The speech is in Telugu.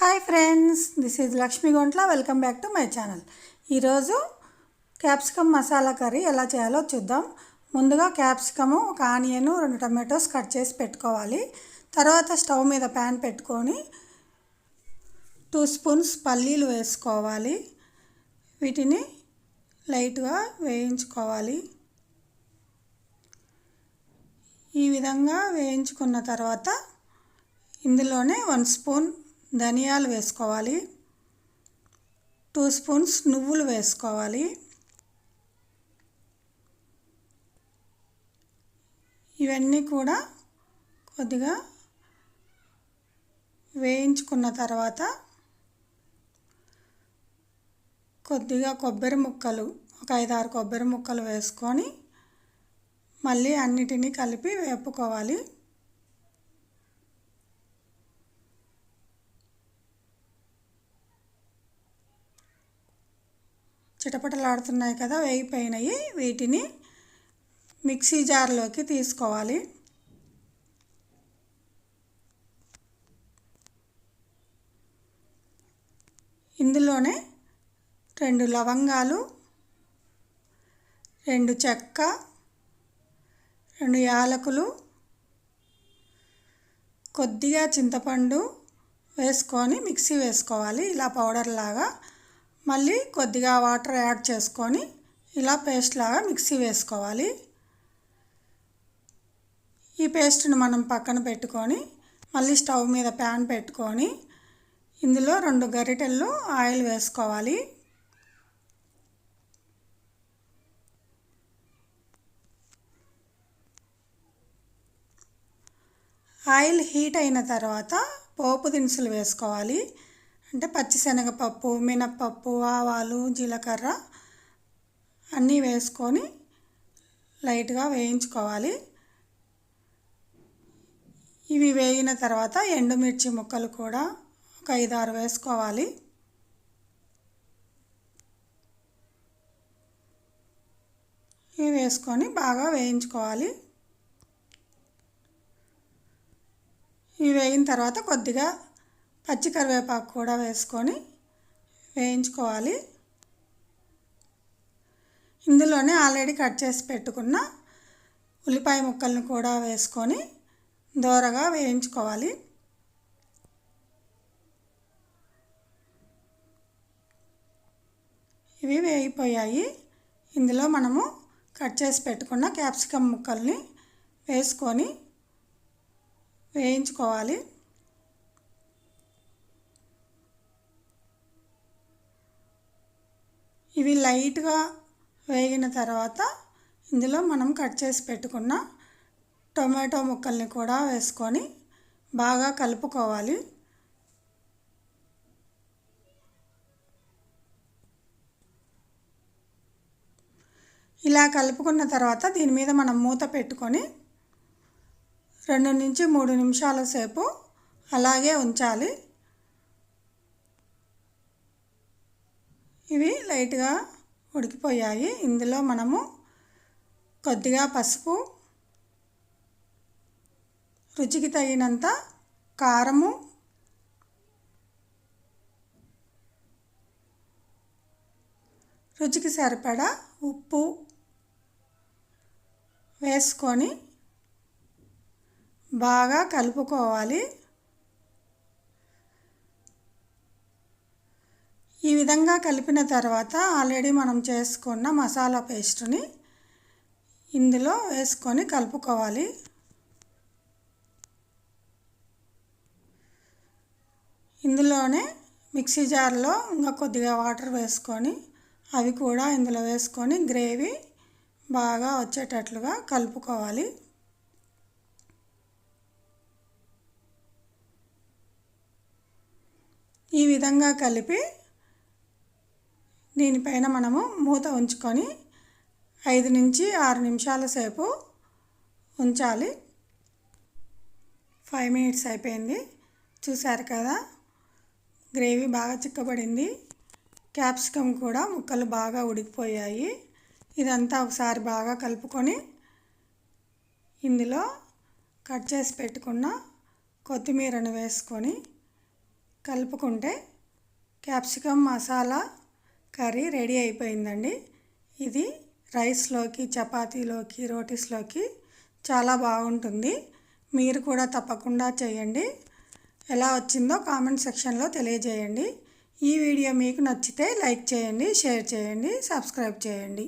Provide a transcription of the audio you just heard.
Hi friends this is Lakshmi Guntla. Welcome back to my channel. ఈరోజు క్యాప్సికమ్ మసాలా కర్రీ ఎలా చేయాలో చూద్దాం. ముందుగా క్యాప్సికము ఒక ఆనియన్ రెండు టమాటోస్ కట్ చేసి పెట్టుకోవాలి. తర్వాత స్టవ్ మీద ప్యాన్ పెట్టుకొని టూ స్పూన్స్ పల్లీలు వేసుకోవాలి. వీటిని లైట్గా వేయించుకోవాలి. ఈ విధంగా వేయించుకున్న తర్వాత ఇందులోనే వన్ స్పూన్ ధనియాలు వేసుకోవాలి. టూ స్పూన్స్ నువ్వులు వేసుకోవాలి. ఇవన్నీ కూడా కొద్దిగా వేయించుకున్న తర్వాత కొద్దిగా కొబ్బరి ముక్కలు ఒక ఐదారు కొబ్బరి ముక్కలు వేసుకొని మళ్ళీ అన్నిటినీ కలిపి వేపుకోవాలి. చిటపటలాడుతున్నాయి కదా వేగిపోయినాయి. వీటిని మిక్సీ జార్లోకి తీసుకోవాలి. ఇందులోనే రెండు లవంగాలు రెండు చెక్క రెండు యాలకులు కొద్దిగా చింతపండు వేసుకొని మిక్సీ వేసుకోవాలి. ఇలా పౌడర్ లాగా మళ్ళీ కొద్దిగా వాటర్ యాడ్ చేసుకొని ఇలా పేస్ట్ లాగా మిక్సీ వేసుకోవాలి. ఈ పేస్ట్ను మనం పక్కన పెట్టుకొని మళ్ళీ స్టవ్ మీద ప్యాన్ పెట్టుకొని ఇందులో రెండు గరిటెలు ఆయిల్ వేసుకోవాలి. ఆయిల్ హీట్ అయిన తర్వాత పోపు దినుసులు వేసుకోవాలి. అంటే పచ్చిశనగపప్పు మినప్పప్పు ఆవాలు జీలకర్ర అన్నీ వేసుకొని లైట్గా వేయించుకోవాలి. ఇవి వేగిన తర్వాత ఎండుమిర్చి ముక్కలు కూడా ఒక ఐదు ఆరు వేసుకోవాలి. ఇవి వేసుకొని బాగా వేయించుకోవాలి. ఇవి వేగిన తర్వాత కొద్దిగా పచ్చి కరివేపాకు కూడా వేసుకొని వేయించుకోవాలి. ఇందులోనే ఆల్రెడీ కట్ చేసి పెట్టుకున్న ఉల్లిపాయ ముక్కలను కూడా వేసుకొని దోరగా వేయించుకోవాలి. ఇవి వేగిపోయాయి. ఇందులో మనము కట్ చేసి పెట్టుకున్న క్యాప్సికమ్ ముక్కల్ని వేసుకొని వేయించుకోవాలి. ఇవి లైట్గా వేగిన తర్వాత ఇందులో మనం కట్ చేసి పెట్టుకున్న టొమాటో ముక్కల్ని కూడా వేసుకొని బాగా కలుపుకోవాలి. ఇలా కలుపుకున్న తర్వాత దీని మీద మనం మూత పెట్టుకొని రెండు నుంచి మూడు నిమిషాల సేపు అలాగే ఉంచాలి. ఇవి లైట్గా ఉడికిపోయాయి. ఇందులో మనము కొద్దిగా పసుపు రుచికి తగినంత కారము రుచికి సరిపడా ఉప్పు వేసుకొని బాగా కలుపుకోవాలి ఈ విధంగా కలిపిన తర్వాత ఆల్రెడీ మనం చేసుకున్న మసాలా పేస్ట్ని ఇందులో వేసుకొని కలుపుకోవాలి. ఇందులోనే మిక్సీ జార్లో ఇంకా కొద్దిగా వాటర్ వేసుకొని అవి కూడా ఇందులో వేసుకొని గ్రేవీ బాగా వచ్చేటట్లుగా కలుపుకోవాలి. ఈ విధంగా కలిపి దీనిపైన మనము మూత ఉంచుకొని ఐదు నుంచి ఆరు నిమిషాల సేపు ఉంచాలి. ఫైవ్ మినిట్స్ అయిపోయింది. చూసారు కదా? గ్రేవీ బాగా చిక్కబడింది. క్యాప్సికమ్ కూడా ముక్కలు బాగా ఉడికిపోయాయి. ఇదంతా ఒకసారి బాగా కలుపుకొని ఇందులో కట్ చేసి పెట్టుకున్న కొత్తిమీరను వేసుకొని కలుపుకుంటే క్యాప్సికమ్ మసాలా కర్రీ రెడీ అయిపోయిందండి. ఇది రైస్లోకి చపాతీలోకి రోటీస్లోకి చాలా బాగుంటుంది. మీరు కూడా తప్పకుండా చేయండి. ఎలా వచ్చిందో కామెంట్ సెక్షన్లో తెలియజేయండి. ఈ వీడియో మీకు నచ్చితే లైక్ చేయండి షేర్ చేయండి సబ్స్క్రైబ్ చేయండి.